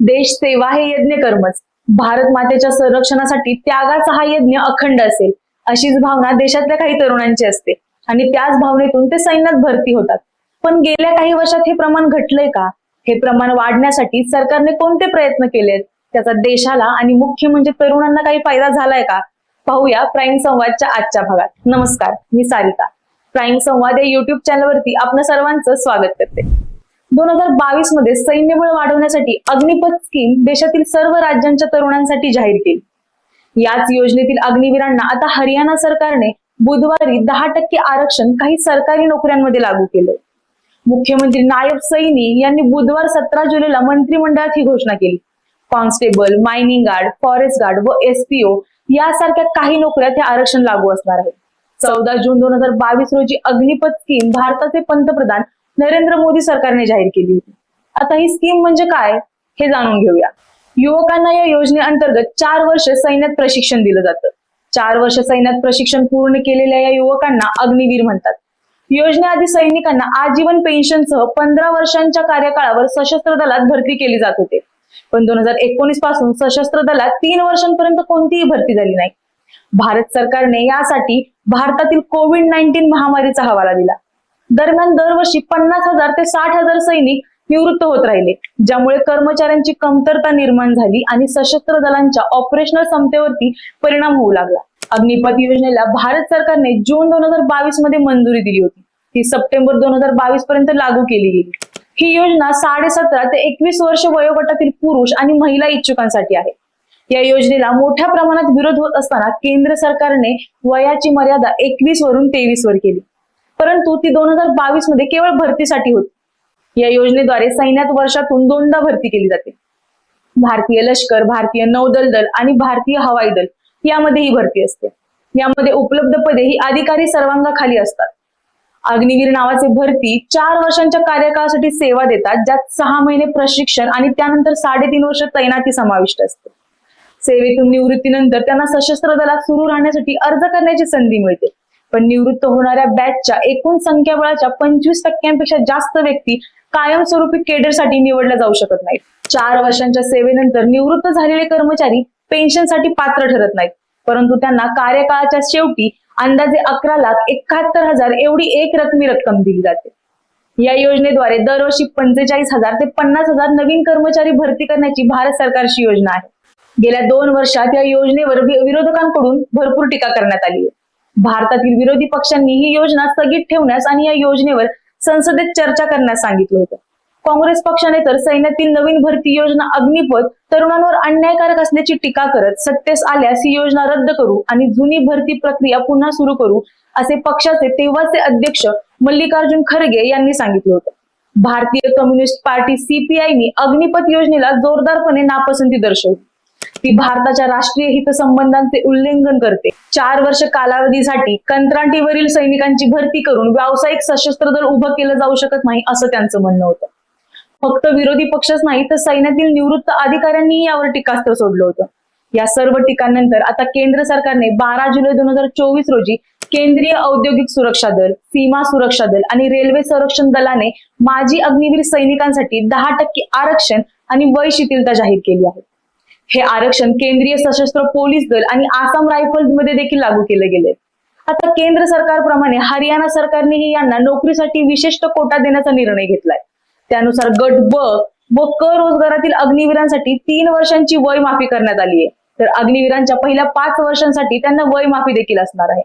देश सेवा हे यज्ञ कर्मच. भारत मातेच्या संरक्षणासाठी त्यागाचा हा यज्ञ अखंड असेल. अशीच भावना देशातल्या काही तरुणांची असते. आणि त्याच भावनेतून ते सैन्यात भरती होतात. पण गेल्या काही वर्षात हे प्रमाण घटलंय का? हे प्रमाण वाढण्यासाठी सरकारने कोणते प्रयत्न केलेत? त्याचा देशाला आणि मुख्य म्हणजे तरुणांना काही फायदा झालाय का? पाहूया प्राईम संवादच्या आजच्या भागात. नमस्कार मी सारिका प्राईम संवाद या युट्यूब चॅनलवरती आपलं सर्वांचं स्वागत करते. दोन हजार बावीसमध्ये सैन्यबळ वाढवण्यासाठी अग्निपथ स्कीम देशातील सर्व राज्यांच्या तरुणांसाठी जाहीर केली. याच योजनेतील अग्निवीरांना आता हरियाणा सरकारने बुधवारी दहा टक्के आरक्षण काही सरकारी नोकऱ्यांमध्ये लागू केले. मुख्यमंत्री नायब सैनी यांनी बुधवार सतरा जुलैला मंत्रिमंडळात ही घोषणा केली. Constable mining guard forest guard व एसपीओ यासारख्या काही नोकऱ्यात हे आरक्षण लागू असणार आहे चौदा जून दोन हजार बावीस रोजी अग्निपथ स्कीम भारताचे पंतप्रधान नरेंद्र मोदी सरकारने जाहीर केली होती. आता ही स्कीम म्हणजे काय हे जाणून घेऊया. युवकांना या योजनेअंतर्गत चार वर्ष सैन्यात प्रशिक्षण दिलं जातं. चार वर्ष सैन्यात प्रशिक्षण पूर्ण केलेल्या या युवकांना अग्निवीर म्हणतात. योजनेआधी सैनिकांना आजीवन पेन्शनसह पंधरा वर्षांच्या कार्यकाळावर सशस्त्र दलात भरती केली जात होते. पण दोन हजार एकोणीसपासून सशस्त्र दलात तीन वर्षांपर्यंत कोणतीही भरती झाली नाही. भारत सरकारने यासाठी भारतातील कोविड नाईन्टीन महामारीचा हवाला दिला. दरम्यान दरवर्षी पन्नास हजार ते साठ हजार सैनिक निवृत्त होत राहिले ज्यामुळे कर्मचाऱ्यांची कमतरता निर्माण झाली आणि सशस्त्र दलांच्या ऑपरेशनल क्षमतेवरती परिणाम होऊ लागला. अग्निपथ योजनेला भारत सरकारने जून दोन हजार बावीसमध्ये मंजुरी दिली होती. ती सप्टेंबर दोन हजार बावीस पर्यंत लागू केली गेली. ही योजना साडे सतरा ते एकवीस वर्ष वयोगटातील पुरुष आणि महिला इच्छुकांसाठी आहे. या योजनेला मोठ्या प्रमाणात विरोध होत असताना केंद्र सरकारने वयाची मर्यादा एकवीस वरून तेवीस वर केली. परंतु ती दोन हजार बावीसमध्ये केवळ भरतीसाठी होती. या योजनेद्वारे सैन्यात वर्षातून दोनदा भरती केली जाते. भारतीय लष्कर भारतीय नौदल दल आणि भारतीय हवाई दल यामध्ये ही भरती असते. यामध्ये उपलब्ध पदे ही अधिकारी सर्वांगाखाली असतात. अग्निवीर नावाचे भरती चार वर्षांच्या कार्यकाळासाठी सेवा देतात ज्यात सहा महिने प्रशिक्षण आणि त्यानंतर साडेतीन वर्ष तैनाती समाविष्ट असते. सेवेतून निवृत्तीनंतर त्यांना सशस्त्र दलात सुरू राहण्यासाठी अर्ज करण्याची संधी मिळते. पण निवृत्त होणाऱ्या बॅचच्या एकूण संख्याबळाच्या पंचवीस टक्क्यांपेक्षा जास्त व्यक्ती कायमस्वरूपी केडरसाठी निवडल्या जाऊ शकत नाहीत. चार वर्षांच्या सेवेनंतर निवृत्त झालेले कर्मचारी पेन्शनसाठी पात्र ठरत नाहीत. परंतु त्यांना कार्यकाळाच्या शेवटी अंदाजे अकरा लाख एकाहत्तर हजार एवढी एक रकमी रक्कम दिली जाते. या योजनेद्वारे दरवर्षी पंचेचाळीस हजार ते पन्नास हजार नवीन कर्मचारी भरती करण्याची भारत सरकारची योजना आहे. गेल्या दोन वर्षात या योजनेवर विरोधकांकडून भरपूर टीका करण्यात आली आहे. भारतातील विरोधी पक्षांनी ही योजना स्थगित ठेवण्यास आणि या योजनेवर संसदेत चर्चा करण्यास सांगितलं होतं. काँग्रेस पक्षाने तर सैन्यातील नवीन भरती योजना अग्निपथ तरुणांवर अन्यायकारक असल्याची टीका करत सत्तेस आल्यास ही योजना रद्द करू आणि जुनी भरती प्रक्रिया पुन्हा सुरू करू असे पक्षाचे तेव्हाचे अध्यक्ष मल्लिकार्जुन खरगे यांनी सांगितलं होतं. भारतीय कम्युनिस्ट पार्टी सीपीआयनी अग्निपथ योजनेला जोरदारपणे नापसंती दर्शवली. ती भारताच्या राष्ट्रीय हितसंबंधांचे उल्लंघन करते. चार वर्ष कालावधीसाठी कंत्राटीवरील सैनिकांची भरती करून व्यावसायिक सशस्त्र दल उभं केलं जाऊ शकत नाही असं त्यांचं म्हणणं होतं. फक्त विरोधी पक्षच नाही तर सैन्यातील निवृत्त अधिकाऱ्यांनीही यावर टीकास्त्र सोडलं होतं. या सर्व टीकांनंतर आता केंद्र सरकारने बारा जुलै दोन हजार चोवीस रोजी केंद्रीय औद्योगिक सुरक्षा दल सीमा सुरक्षा दल आणि रेल्वे संरक्षण दलाने माजी अग्निवीर सैनिकांसाठी दहा टक्के आरक्षण आणि वय शिथिलता जाहीर केली आहे. हे आरक्षण केंद्रीय सशस्त्र पोलीस दल आणि आसाम रायफल्समध्ये देखील लागू केले गेले. आता केंद्र सरकारप्रमाणे हरियाणा सरकारनेही यांना नोकरीसाठी विशिष्ट कोटा देण्याचा निर्णय घेतलाय. त्यानुसार गट ब व क रोजगारातील अग्निवीरांसाठी तीन वर्षांची वय माफी करण्यात आली आहे. तर अग्निवीरांच्या पहिल्या पाच वर्षांसाठी त्यांना वय माफी देखील असणार आहे.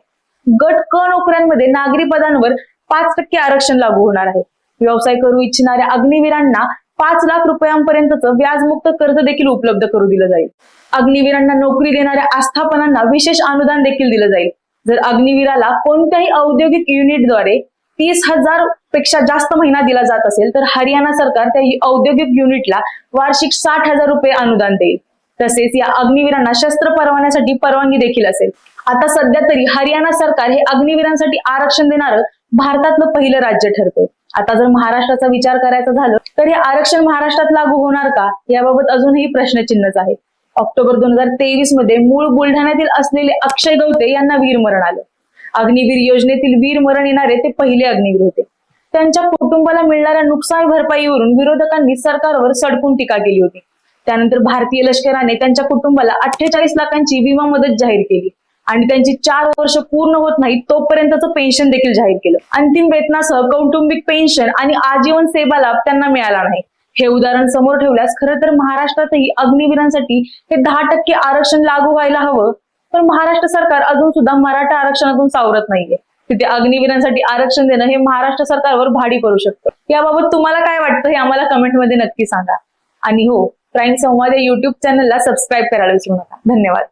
गट क नोकऱ्यांमध्ये नागरी पदांवर पाच टक्के आरक्षण लागू होणार आहे. व्यवसाय करू इच्छिणाऱ्या अग्निवीरांना पाच लाख रुपयांपर्यंतचं व्याजमुक्त कर्ज देखील उपलब्ध करू दिलं जाईल. अग्निवीरांना नोकरी देणाऱ्या आस्थापनांना विशेष अनुदान देखील दिलं जाईल. जर अग्निवीराला कोणत्याही औद्योगिक युनिटद्वारे तीस हजारपेक्षा जास्त महिना दिला जात असेल तर हरियाणा सरकार त्या औद्योगिक युनिटला वार्षिक साठ हजार रुपये अनुदान देईल. तसेच या अग्निवीरांना शस्त्र परवान्यासाठी परवानगी देखील असेल. आता सध्या तरी हरियाणा सरकार हे अग्निवीरांसाठी आरक्षण देणारं भारतातलं पहिलं राज्य ठरते आता जर महाराष्ट्राचा विचार करायचा झालं तर हे आरक्षण महाराष्ट्रात लागू होणार का? याबाबत अजूनही प्रश्नचिन्हच आहे ऑक्टोबर दोन हजार तेवीसमध्ये मूळ बुलढाण्यातील असलेले अक्षय गवते यांना वीरमरण आलं. अग्निवीर योजनेतील वीरमरण येणारे ते पहिले अग्निवीर होते. त्यांच्या कुटुंबाला मिळणाऱ्या नुकसान भरपाईवरून विरोधकांनी सरकारवर सडकून टीका केली होती. त्यानंतर भारतीय लष्कराने त्यांच्या कुटुंबाला अठ्ठेचाळीस लाखांची विमा मदत जाहीर केली. आणि त्यांची चार वर्ष पूर्ण होत नाही तोपर्यंतचं पेन्शन देखील जाहीर केलं. अंतिम वेतनासह कौटुंबिक पेन्शन आणि आजीवन सेवा लाभ त्यांना मिळाला नाही. हे उदाहरण समोर ठेवल्यास खरं तर महाराष्ट्रातही अग्निवीरांसाठी हे दहा टक्के आरक्षण लागू व्हायला हवं. पण महाराष्ट्र सरकार अजून सुद्धा मराठा आरक्षणातून सावरत नाहीये. तिथे अग्निवीरांसाठी आरक्षण देणं हे महाराष्ट्र सरकारवर भाडी पडू शकतं. याबाबत तुम्हाला काय वाटतं हे आम्हाला कमेंटमध्ये नक्की सांगा. आणि हो प्राईम संवाद या युट्यूब चॅनलला सबस्क्राईब करायला विसरू नका. धन्यवाद.